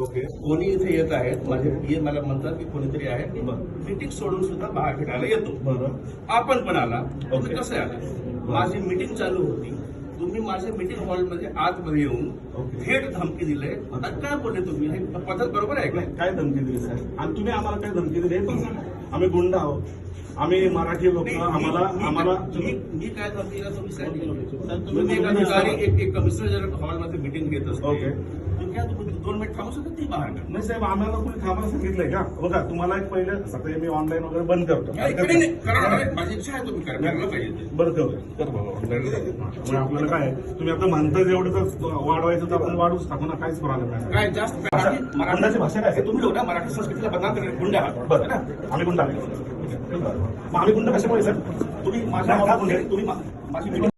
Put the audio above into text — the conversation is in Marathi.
ओके. कोणी इथे येत आहेत माझे पीए मला म्हणतात की कोणीतरी आहे बरं. मीटिंग सोडून सुद्धा बाहेर फिरायला येतो. बरं. आपण पण आला. तुम्ही ओके. कसे आला? माझी मीटिंग चालू होती. तुम्ही माझ्या मीटिंग हॉलमध्ये आतमध्ये येऊन. थेट धमकी दिले. काय बोलले तुम्ही? हे पद्धत बरोबर आहे का? काय धमकी दिली साहेब? आणि तुम्ही आम्हाला काय धमकी दिली? हे पण सांगा. आम्ही गुंड आहोत. आम्ही मराठी लोक. आम्हाला आम्हाला मी मी काय धमकी दिला तुम्ही? तुम्ही- तुम्ही एक तुम्ही- अधिकारी एक कमिशनर हॉलमध्ये मीटिंग घेत असते ओके. तुम्ही काय तुम्ही दोन मिनिट थांबू शकत ती बाहेर? नाही साहेब आम्हाला कोणी थांबायला सांगितलंय का बघा तुम्हाला एक पहिले सकाळी मी ऑनलाईन वगैरे बंद करतो नाही, इकडे नाही. करा, करा. माझी इच्छा आहे तुम्ही करा करायला पाहिजे ते. बरं कर कर बाबा ऑनलाईन मग आपल्याला काय आहे? तुम्ही आता म्हणता जेवढं तर वाढवायचं तर आपण वाढूच टाकू ना काहीच प्रॉब्लेम नाही काय जास्त मराठी- मराठी- गुंडाची भाषा काय आहे? तुम्ही लोक ना मराठी संस्कृतीला बदनाम करणारे गुंड आहात बरं है ना? आम्ही गुंड मग आम्ही गुंड कशामुळे सर तुम्ही माझ्या तुम्ही मा- माझी meeting